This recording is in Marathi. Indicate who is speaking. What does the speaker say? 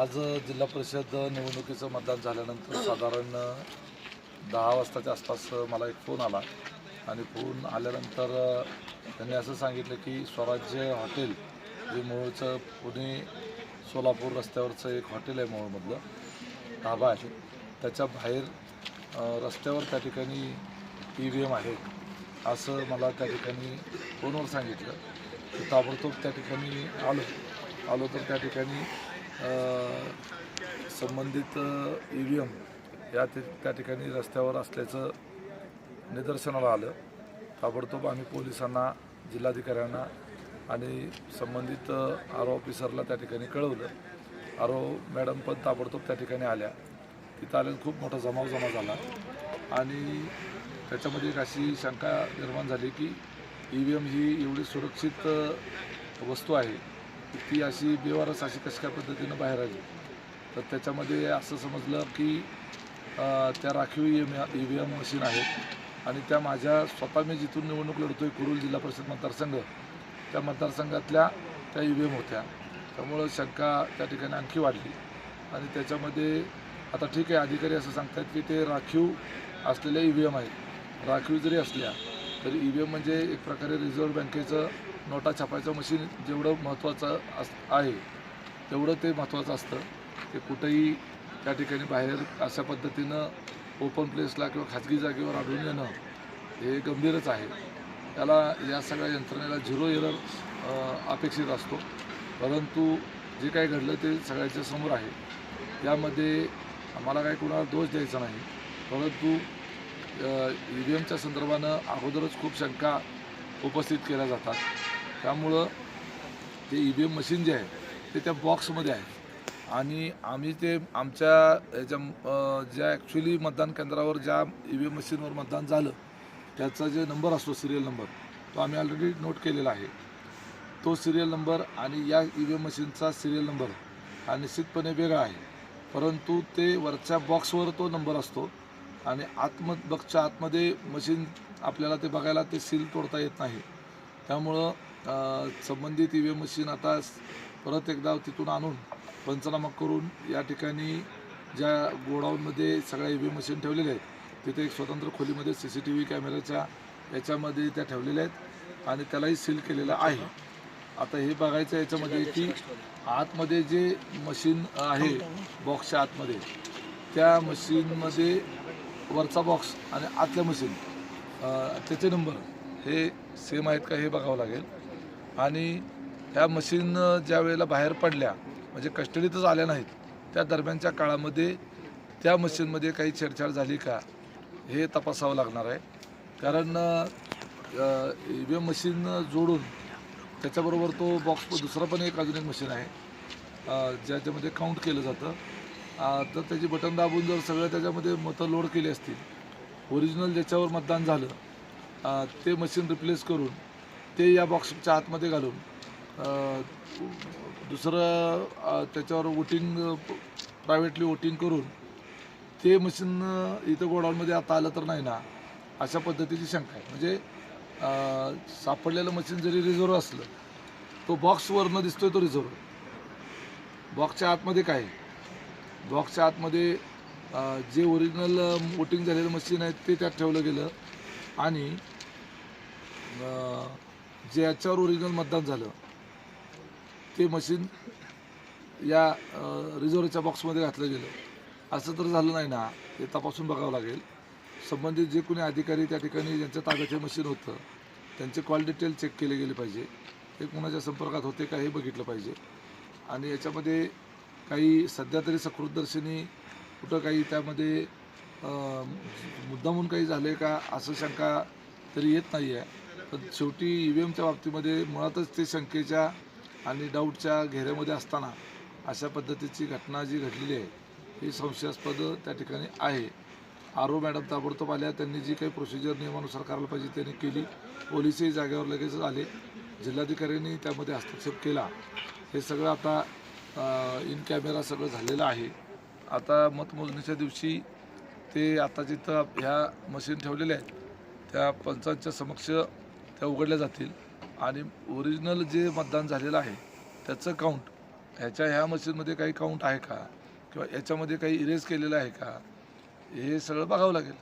Speaker 1: आज जिल्हा परिषद निवडणुकीचं मतदान झाल्यानंतर साधारण दहा वाजताच्या आसपास मला एक फोन आला. आणि फोन आल्यानंतर त्यांनी असं सांगितलं की स्वराज्य हॉटेल जे मूळचं पुणे सोलापूर रस्त्यावरचं एक हॉटेल आहे मूळमधलं ढाबा आहे. त्याच्या बाहेर रस्त्यावर त्या ठिकाणी ई व्ही एम आहे. असं मला त्या ठिकाणी फोनवर सांगितलं. ताबडतोब त्या ठिकाणी आलो. आलो तर त्या ठिकाणी संबंधित ई व्ही एम या ते त्या ठिकाणी रस्त्यावर असल्याचं निदर्शनाला आलं. ताबडतोब आम्ही पोलिसांना जिल्हाधिकाऱ्यांना आणि संबंधित आर ओ ऑफिसरला त्या ठिकाणी कळवलं. आर ओ मॅडम पण ताबडतोब त्या ठिकाणी आल्या. तिथं आल्यानं खूप मोठा जमाव जमा झाला आणि त्याच्यामध्ये एक अशी शंका निर्माण झाली की ई व्ही एम ही एवढी सुरक्षित वस्तू आहे ती अशी बेवारस अशी कशा पद्धतीनं बाहेर आली? तर त्याच्यामध्ये असं समजलं की त्या राखीव E M E V M machine आहेत. आणि त्या माझ्या स्वतः मी जिथून निवडणूक लढतो आहे कुरुल जिल्हा परिषद मतदारसंघ त्या मतदारसंघातल्या त्या ई व्ही एम होत्या. त्यामुळं शंका त्या ठिकाणी आणखी वाढली. आणि त्याच्यामध्ये आता ठीक आहे अधिकारी असं सांगतात की ते राखीव असलेल्या ई व्ही एम आहेत. राखीव जरी असल्या तरी ई व्ही एम म्हणजे एक प्रकारे रिझर्व्ह बँकेचं नोटा छापायचं मशीन जेवढं महत्त्वाचं अस आहे तेवढं ते महत्त्वाचं असतं. ते कुठंही त्या ठिकाणी बाहेर अशा पद्धतीनं ओपन प्लेसला किंवा खाजगी जागेवर आढळून येणं हे गंभीरच आहे. त्याला या सगळ्या यंत्रणेला झिरो एरर अपेक्षित असतो. परंतु जे काही घडलं ते सगळ्याच्या समोर आहे. यामध्ये आम्हाला काही कुणाला दोष द्यायचा नाही. परंतु ई व्ही एमच्या संदर्भानं अगोदरच खूप शंका उपस्थित केल्या जातात. त्यामुळं ते ई व्ही एम मशीन जे आहे ते त्या बॉक्समध्ये आहे. आणि आम्ही ते आमच्या याच्या ज्या ॲक्च्युली मतदान केंद्रावर ज्या ई व्ही एम मशीनवर मतदान झालं त्याचा जे नंबर असतो सिरियल नंबर तो आम्ही ऑलरेडी नोट केलेला आहे. तो सिरियल नंबर आणि या ई व्ही एम मशीनचा सिरियल नंबर हा निश्चितपणे वेगळा आहे. परंतु ते वरच्या बॉक्सवर तो नंबर असतो आणि आतम बॉक्सच्या आतमध्ये मशीन आपल्याला ते बघायला ते सील तोडता येत नाही. त्यामुळं संबंधित ई व्ही एम मशीन आता परत एकदा तिथून आणून पंचनामा करून या ठिकाणी ज्या गोडाऊनमध्ये सगळ्या ई व्ही एम मशीन ठेवलेल्या आहेत तिथे एक स्वतंत्र खोलीमध्ये सी सी टी व्ही कॅमेऱ्याच्या याच्यामध्ये त्या ठेवलेल्या आहेत आणि त्यालाही सील केलेलं आहे. आता हे बघायचं याच्यामध्ये की आतमध्ये जे मशीन आहे बॉक्सच्या आतमध्ये त्या मशीनमध्ये वरचा बॉक्स आणि आतल्या मशीन त्याचे नंबर हे सेम आहेत का हे बघावं लागेल. आणि ह्या मशीन ज्या वेळेला बाहेर पडल्या म्हणजे कस्टडीतच आल्या नाहीत त्या दरम्यानच्या काळामध्ये त्या मशीनमध्ये काही छेडछाड झाली का हे तपासावं लागणार आहे. कारण ई व्ही एम मशीन जोडून त्याच्याबरोबर तो बॉक्स दुसरा पण एक अजून एक मशीन आहे ज्याच्यामध्ये काउंट केलं जातं. तर त्याची बटन दाबून जर सगळं त्याच्यामध्ये मतं लोड केली असतील ओरिजिनल ज्याच्यावर मतदान झालं ते मशीन रिप्लेस करून ते या बॉक्सच्या आतमध्ये घालून दुसरं त्याच्यावर वोटिंग प्रायव्हेटली वोटिंग करून ते मशीन इथं गोडाऊनमध्ये आता आलं तर नाही ना अशा पद्धतीची शंका आहे म्हणजे सापडलेलं मशीन जरी रिझर्व असलं तो बॉक्सवरनं दिसतोय तो रिझर्व बॉक्सच्या आतमध्ये काय आहे? बॉक्सच्या आतमध्ये जे ओरिजिनल वोटिंग झालेलं मशीन आहे ते त्यात ठेवलं गेलं आणि जे याच्यावर ओरिजिनल मतदान झालं ते मशीन या रिझर्वच्या बॉक्समध्ये घातलं गेलं. असं तर झालं नाही ना ते तपासून बघावं लागेल. संबंधित जे कोणी अधिकारी त्या ठिकाणी ज्यांच्या ताब्याचे मशीन होतं त्यांचे कॉल डिटेल चेक केले गेले पाहिजे. ते कुणाच्या संपर्कात होते का हे बघितलं पाहिजे. आणि याच्यामध्ये काही सध्या तरी सकृतदर्शनी कुठं काही त्यामध्ये अं, मुद्दामून काही झाले का असं शंका तरी येत नाही आहे पण शेवटी ई व्ही एमच्या बाबतीमध्ये मुळातच ते शंकेच्या आणि डाऊटच्या घेऱ्यामध्ये असताना अशा पद्धतीची घटना जी घडलेली आहे ही संशयास्पद त्या ठिकाणी आहे. आर ओ मॅडम ताबडतोब आल्या त्यांनी जी काही प्रोसिजर नियमानुसार करायला पाहिजे त्यांनी केली. पोलीसही जागेवर लगेच आले. जिल्हाधिकाऱ्यांनी त्यामध्ये हस्तक्षेप केला. हे सगळं आता इन कॅमेरा सगळं झालेलं आहे. आता मतमोजणीच्या दिवशी ते आता जिथं ह्या मशीन ठेवलेल्या आहेत त्या पंचांच्या समक्ष त्या उघडल्या जातील. आणि ओरिजिनल जे मतदान झालेलं आहे त्याचं काउंट ह्याच्या ह्या मशीनमध्ये काही काउंट आहे का? किंवा याच्यामध्ये काही इरेज केलेलं आहे का? हे सगळं बघावं लागेल.